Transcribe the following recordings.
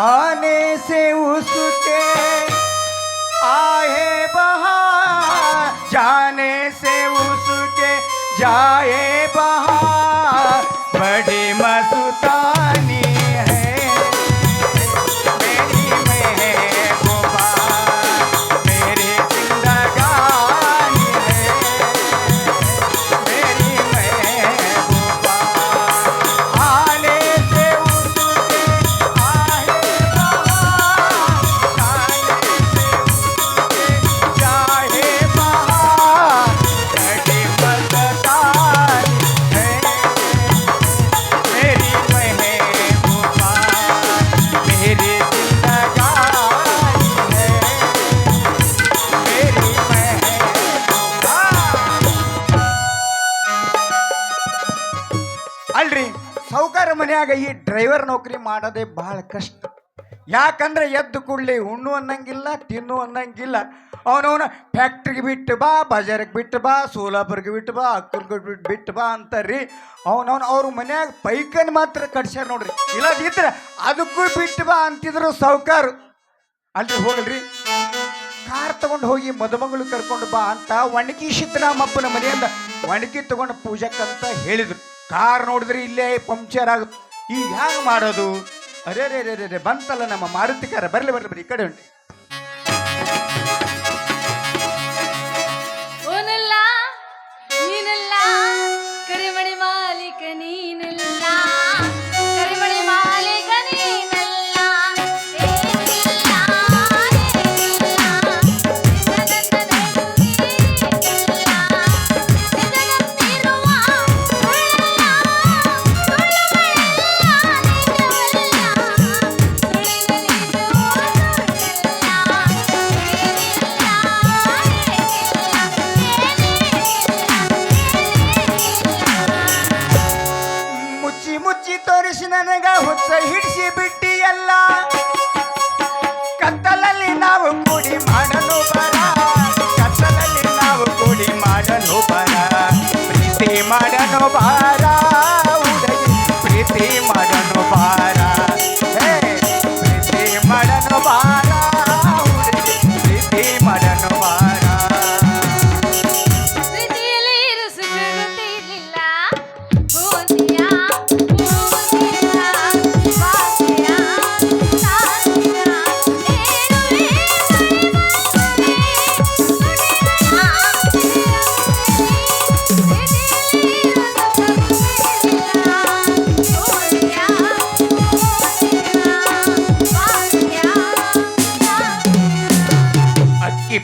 आने से उसके आए बहा जाए ಅಲ್ರಿ ಸೌಕಾರ ಮನೆಯಾಗ ಈ ಡ್ರೈವರ್ ನೌಕರಿ ಮಾಡೋದೇ ಬಹಳ ಕಷ್ಟ. ಯಾಕಂದ್ರೆ ಎದ್ದು ಕೂಡಲಿ ಉಣ್ಣು ಅನ್ನಂಗಿಲ್ಲ, ತಿನ್ನು ಅನ್ನಂಗಿಲ್ಲ. ಅವನವನ ಫ್ಯಾಕ್ಟ್ರಿಗೆ ಬಿಟ್ಟು ಬಾ, ಬಜಾರಿಗೆ ಬಿಟ್ಟು ಬಾ, ಸೋಲಾಪುರ್ಗೆ ಬಿಟ್ಟು ಬಾ ಅಕ್ಕರ್ಗೆ ಬಿಟ್ಟು ಬಿಟ್ಟು ಬಾ ಅಂತಾರ್ರಿ. ಅವನವನ ಅವ್ರ ಮನ್ಯಾಗ ಪೈಕನ್ ಮಾತ್ರ ಕಟ್ಸ್ಯಾರ ನೋಡ್ರಿ. ಇಲ್ಲದಿದ್ರೆ ಅದಕ್ಕೂ ಬಿಟ್ಟು ಬಾ ಅಂತಿದ್ರು ಸೌಕಾರ ಅಲ್ರಿ, ಹೋಗಲ್ರಿ. ಕಾರ್ ತಗೊಂಡು ಹೋಗಿ ಮದುಮಗಳು ಕರ್ಕೊಂಡು ಬಾ ಅಂತ ಒಣಗಿ ಸಿದ್ದರಾಮಪ್ಪನ ಮನೆಯಿಂದ ಒಣಕಿ ತಗೊಂಡು ಪೂಜಕ್ಕಂತ ಹೇಳಿದ್ರು. ಕಾರ್ ನೋಡಿದ್ರೆ ಇಲ್ಲೇ ಪಂಕ್ಚರ್ ಆಗುತ್ತೆ. ಈಗ ಹ್ಯಾಂಗ ಮಾಡೋದು? ಅರೆ ರೇ ರೇ ರೇ ರೇ ಬಂತಲ್ಲ ನಮ್ಮ ಮಾರುತಿ ಕಾರ. ಬರ್ಲಿ ಬರ್ಲಿ ಬರ್ಲಿ, ಈ ಕಡೆ ಉಂಟು. ಓನಲ್ಲ, ನೀನಲ್ಲ ಕರಿಮಣಿ ಮಾಲೀಕ बारा उड़ई प्रीति मरण बारा।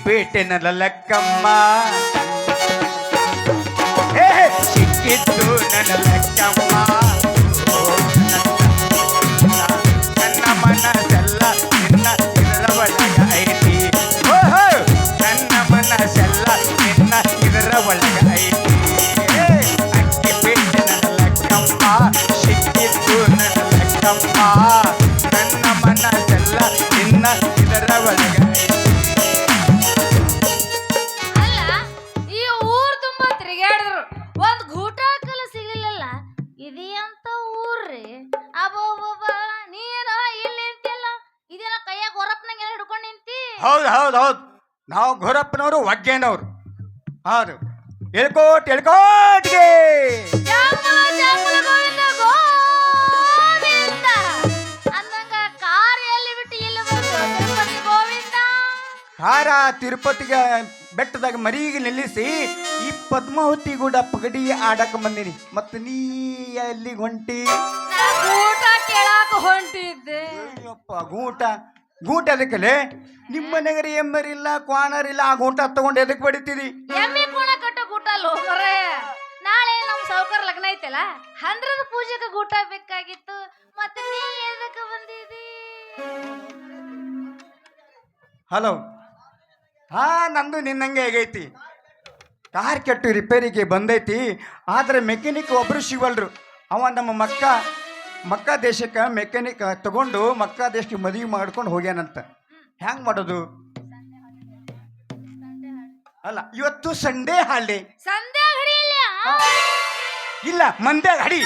పెట్టిన లెక్కమ్మ. చిక్కిట్టు నన్న లెక్కమ్మా. ಹೌದು ಹೌದು ಹೌದು. ನಾವು ಘೋರಪ್ಪನವರು ಒಗ್ಗೇನವ್ರು ಹೌದು. ಎಳ್ಕೋಟ್ ಎಳ್ಕೋಟ್ಗೆ! ತಿರುಪತಿ ಗೋವಿಂದ. ಹಾರ ತಿರುಪತಿಗೆ ಬೆಟ್ಟದಾಗ ಮರಿಗೆ ನಿಲ್ಲಿಸಿ ಈ ಪದ್ಮಾವತಿ ಗೂಡ ಪಗಡಿ ಆಡಕ್ ಬಂದಿನಿ. ಮತ್ತ ನೀ ಎಲ್ಲಿಗೆ ಹೊಂಟಿ? ನಾ ಊಟ ಕೇಳಾಕ ಹೊಂಟಿದ್ದೆ. ಗೂಟ. ಗೂಟ ಅದಕ್ಕೆ ನಿಮ್ಮ ಮನೆಗರಿ ಎಮ್ಮರಿಲ್ಲ ಕ್ವಾಣರಿಲ್ಲ ಆ ಗೂಟ ತಗೊಂಡು ಎದಕ್ ಬಡಿತೀರಿ? ಎಮ್ಮಿ ಕೋಣ ಕಟ್ಟೋ ಗೂಟ ಲೋಮರೆ ನಾಳೆ ನಮ್ಮ ಸಾವ್ಕಾರ ಲಗ್ನ ಐತಲ್ಲ ಹಂದ್ರದ ಪೂಜೆಗೆ ಗೂಟ ಬೇಕಾಗಿತ್ತು ಮತ್ತೆ ನೀ ಎದಕ್ಕೆ ಬಂದಿದಿ? ಹಲೋ. ಹಾ ನಂದು ನಿನ್ನಂಗೆ ಆಗೈತಿ. ಕಾರ್ ಕೆಟ್ಟು ರಿಪೇರಿಗೆ ಬಂದೈತಿ ಆದ್ರೆ ಮೆಕ್ಯಾನಿಕ್ ಒಬ್ರು ಸಿಗಲ್ರು ಅವ ನಮ್ಮ ಮಕ್ಕ ಮಕ್ಕ ದೇಶಕ್ಕೆ ಮೆಕ್ಯಾನಿಕ್ ತಗೊಂಡು ಮಕ್ಕ ದೇಶಕ್ಕೆ ಮದುವೆ ಮಾಡ್ಕೊಂಡು ಹೋಗ್ಯಾನಂತ. ಹ್ಯಾಂಗ್ ಮಾಡೋದು? ಅಲ್ಲ ಇವತ್ತು ಸಂಡೇ ಹಾಲಿ ಸಂಧ್ಯಾ ಇಲ್ಲ ಮಂದೆ ಹಡಿ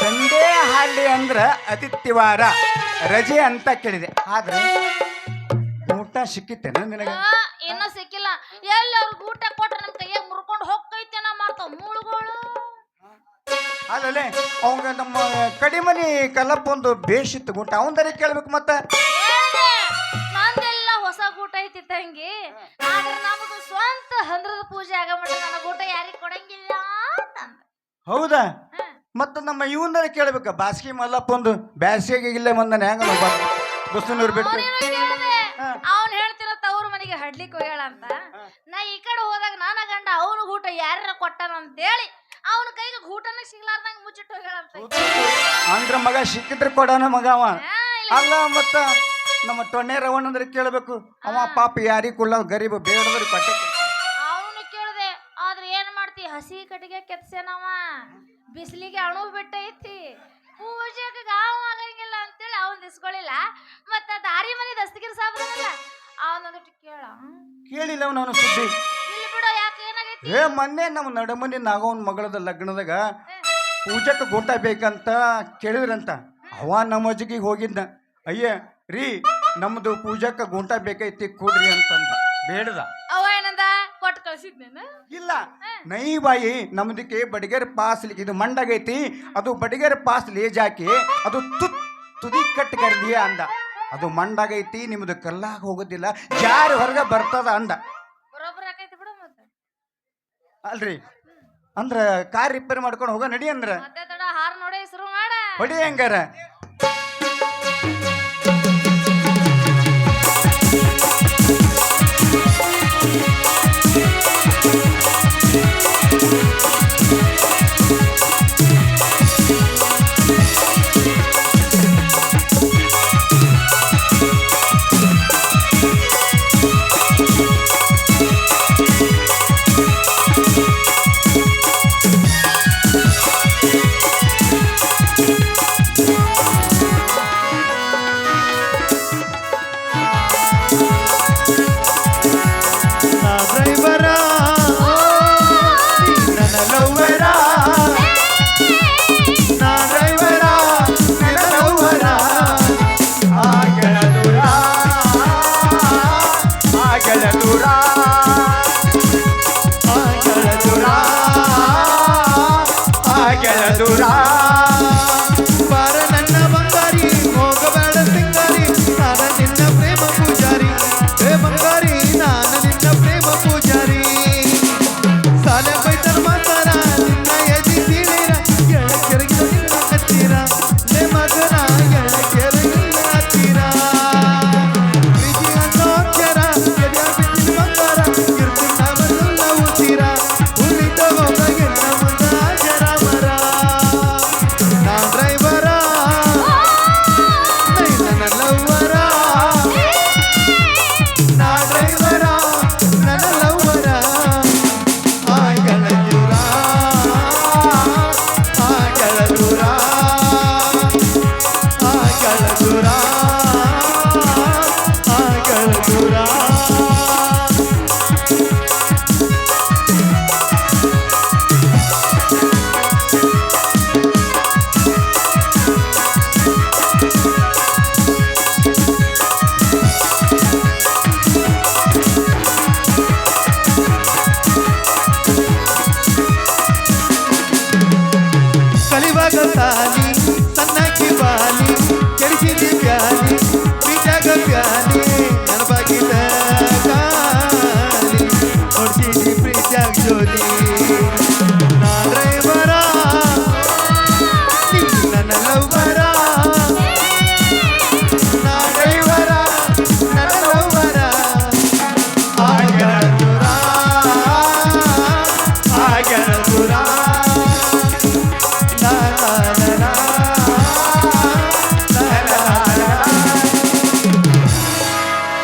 ಸಂಡೇ ಹಾಲಿ ಅಂದ್ರ ಆದಿತ್ಯವಾರ ರಜೆ ಅಂತ ಕೇಳಿದೆ. ಆದ್ರೆ ಊಟ ಸಿಕ್ಕಿತ್ತೇನ ನಿನಗೆ? ಇನ್ನೂ ಸಿಕ್ಕಿಲ್ಲ. ಎಲ್ಲಿ ಅವ್ರಿಗೆ ಊಟ ಕೊಟ್ರೆ ನಮ್ಮ ಕೈಯಾಗ ಮುರ್ಕೊಂಡು ಹೋಗ್ತೈತೆ ಮಾಡ್ತಾವ. ಮೂಳುಗಳು. ಅಲ್ಲೇ ಅವಂಗ ನಮ್ಮ ಕಡಿಮನಿ ಕಲ್ಲಪ್ಪ ಒಂದು ಬೇಷಿತ್ತು ಗುಂಟ. ಅವಂದರೆ ಕೇಳ್ಬೇಕು ಮತ್ತೆ? ನಂದೆಲ್ಲ ಹೊಸ ಊಟ ಐತಿ ತಂಗಿ. ಆದ್ರೆ ನಮ್ದು ಸ್ವಂತ ಹಂದ್ರದ ಪೂಜೆ ಆಗ ಮಟ್ಟ ನನಗ ಊಟ ಯಾರಿಗೆ ಕೊಡಂಗಿಲ್ಲ ಅಂತಂದ. ಹೌದಾ? ಮತ್ತೆ ನಮ್ಮ ಇವನರಿ ಕೇಳ್ಬೇಕ. ಬಾಸ್ಕಿ ಮಲ್ಲಪ್ಪ ಒಂದು ಬ್ಯಾಸಿಗೆ ಇಲ್ಲೇ ಬಂದನೆ ಹೆಂಗ ಬಸ್ಸನೂರು ಬಿಟ್ಟು. ಅವ್ನು ಹೇಳ್ತಿರೋ ತವ್ರ ಮನೆಗೆ ಹಡ್ಲಿಕ್ಕೆ ಹೋಗ್ಯಾಳ ಅಂತ ನಾ ಈ ಕಡೆ ಹೋದಾಗ ನಾನ ಗಂಡ ಅವನು ಊಟ ಯಾರ ಕೊಟ್ಟನ ಅಂತೇಳಿ ಊಟನ ಸಿಗ್ಲಾರ್ದಂಗ ಮುಚ್ಚಿಟ್ಟು ಅಂದ್ರ ಮಗ ಸಿಕ್ಕಿದ್ರೆ ಕೊಡೋಣ ಮಗ ಅವ. ಅಲ್ಲ ಮತ್ತ ನಮ್ಮ ಟೊಣ್ಣೆ ರವಣ್ಣ ಅಂದ್ರೆ ಕೇಳಬೇಕು. ಅವ ಪಾಪ ಯಾರಿಗೆ ಕುಲ್ಲ ಗರೀಬ ಬೇಡದ್ರ ಕಟ್ಟೆ ಅವನು ಕೇಳಿದೆ ಆದ್ರೆ ಏನ್ ಮಾಡ್ತಿ? ಹಸಿ ಕಟ್ಟಿಗೆ ಕೆತ್ಸೇನವ ಬಿಸಿಲಿಗೆ ಅಣು ಬಿಟ್ಟೈತಿ ಪೂಜೆಗೆ ಗಾವ ಆಗಂಗಿಲ್ಲ ಅಂತೇಳಿ ಅವನ್ ಇಸ್ಕೊಳ್ಳಿಲ್ಲ ಮತ್ತ ದಾರಿ ಮನೆ ದಸ್ತಗಿರ್ ಸಾಬ್ರಲ್ಲ ಅವನೊಂದಿಟ್ಟು ಕೇಳ. ಕೇಳಿಲ್ಲ ಅವನು ಅವನ ಸುದ್ದಿ. ಏ ಮೊನ್ನೆ ನಮ್ಮ ನಡಮನಿ ನಾಗವನ್ ಮಗಳದ ಲಗ್ನದಾಗ ಪೂಜಕ್ಕೆ ಗೋಟ ಬೇಕಂತ ಕೇಳಿದ್ರಂತ. ಅವ ನಮ್ಮ ಅಜ್ಜಿಗೆ ಹೋಗಿದ್ದ ಅಯ್ಯ ರೀ ನಮ್ದು ಪೂಜಕ್ಕೆ ಗುಂಟ ಬೇಕೈತಿ ಕೊಡ್ರಿ ಅಂತಂದ. ಬೇಡದ. ಅವ ಏನಂದ? ಕೊಟ್ಟು ಕಳ್ಸಿದ್ನೇನು? ಇಲ್ಲ. ನೈ ಬಾಯಿ ನಮ್ದಕ್ಕೆ ಬಡಿಗೆರ್ ಪಾಸ್ಲಿ ಇದು ಮಂಡಾಗೈತಿ ಅದು ಬಡಿಗೆರ್ ಪಾಸ್ ಲೇಜ್ ಹಾಕಿ ಅದು ತುತ್ ತುದಿ ಕಟ್ ಕರ್ದಿಯ ಅಂದ. ಅದು ಮಂಡಾಗೈತಿ ನಿಮ್ದು ಕಲ್ಲಾಗ ಹೋಗೋದಿಲ್ಲ ಯಾರು ಹೊರಗೆ ಬರ್ತದ ಅಂದ. ಅಲ್ರಿ? ಅಂದ್ರ ಕಾರ್ ರಿಪೇರಿ ಮಾಡ್ಕೊಂಡು ಹೋಗ ನಡಿ ಅಂದ್ರ. ಮತ್ತೆ ತಡ ಹಾರ್ ನೋಡೇ ಶುರು ಮಾಡ. ಹೊಡಿ ಹೆಂಗಾರ. वाली सन्ना की वाली